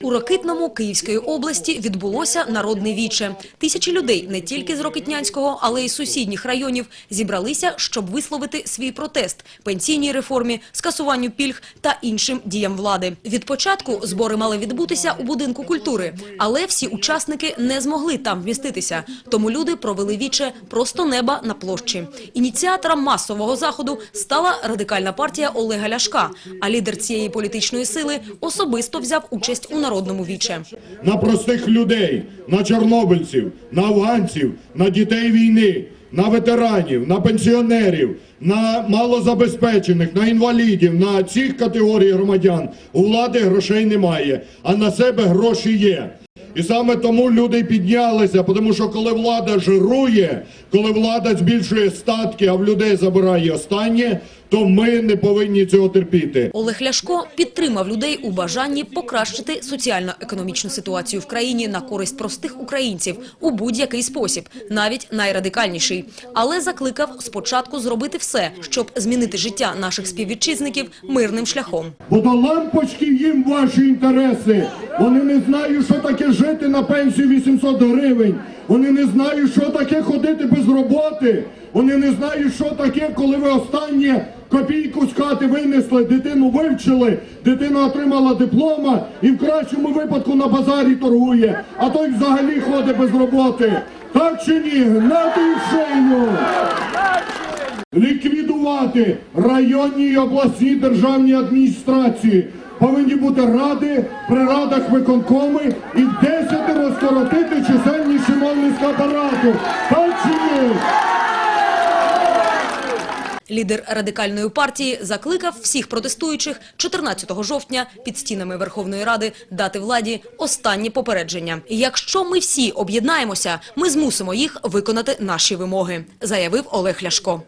У Рокитному Київської області відбулося народне віче. Тисячі людей не тільки з Рокитнянського, але й сусідніх районів зібралися, щоб висловити свій протест пенсійній реформі, скасуванню пільг та іншим діям влади. Від початку збори мали відбутися у будинку культури, але всі учасники не змогли там вміститися. Тому люди провели віче просто неба на площі. Ініціатором масового заходу стала радикальна партія Олега Ляшка. А лідер цієї політичної сили особисто взяв участь у народному віче. на простих людей, на чорнобильців, на афганців, на дітей війни, на ветеранів, на пенсіонерів, на малозабезпечених, на інвалідів, на цих категорій громадян у влади грошей немає, а на себе гроші є. І саме тому люди піднялися, тому що коли влада жирує, коли влада збільшує статки, а в людей забирає останнє, то ми не повинні цього терпіти. Олег Ляшко підтримав людей у бажанні покращити соціально-економічну ситуацію в країні на користь простих українців у будь-який спосіб, навіть найрадикальніший. Але закликав спочатку зробити все, щоб змінити життя наших співвітчизників мирним шляхом. Бо до лампочки їм ваші інтереси. Вони не знають, що таке жити на пенсію 800 гривень. Вони не знають, що таке ходити без роботи. Вони не знають, що таке, коли ви останнє копійку з хати винесли, дитину вивчили, дитина отримала диплома і в кращому випадку на базарі торгує, а той взагалі ходить без роботи. Так чи ні? Гнати в шию! ліквідувати районні і обласні державні адміністрації. Повинні бути ради, при радах виконкоми і в десятеро скоротити чисельність чиновницького апарату. Так чи ні? Лідер радикальної партії закликав всіх протестуючих 14 жовтня під стінами Верховної Ради дати владі останні попередження. Якщо ми всі об'єднаємося, ми змусимо їх виконати наші вимоги, заявив Олег Ляшко.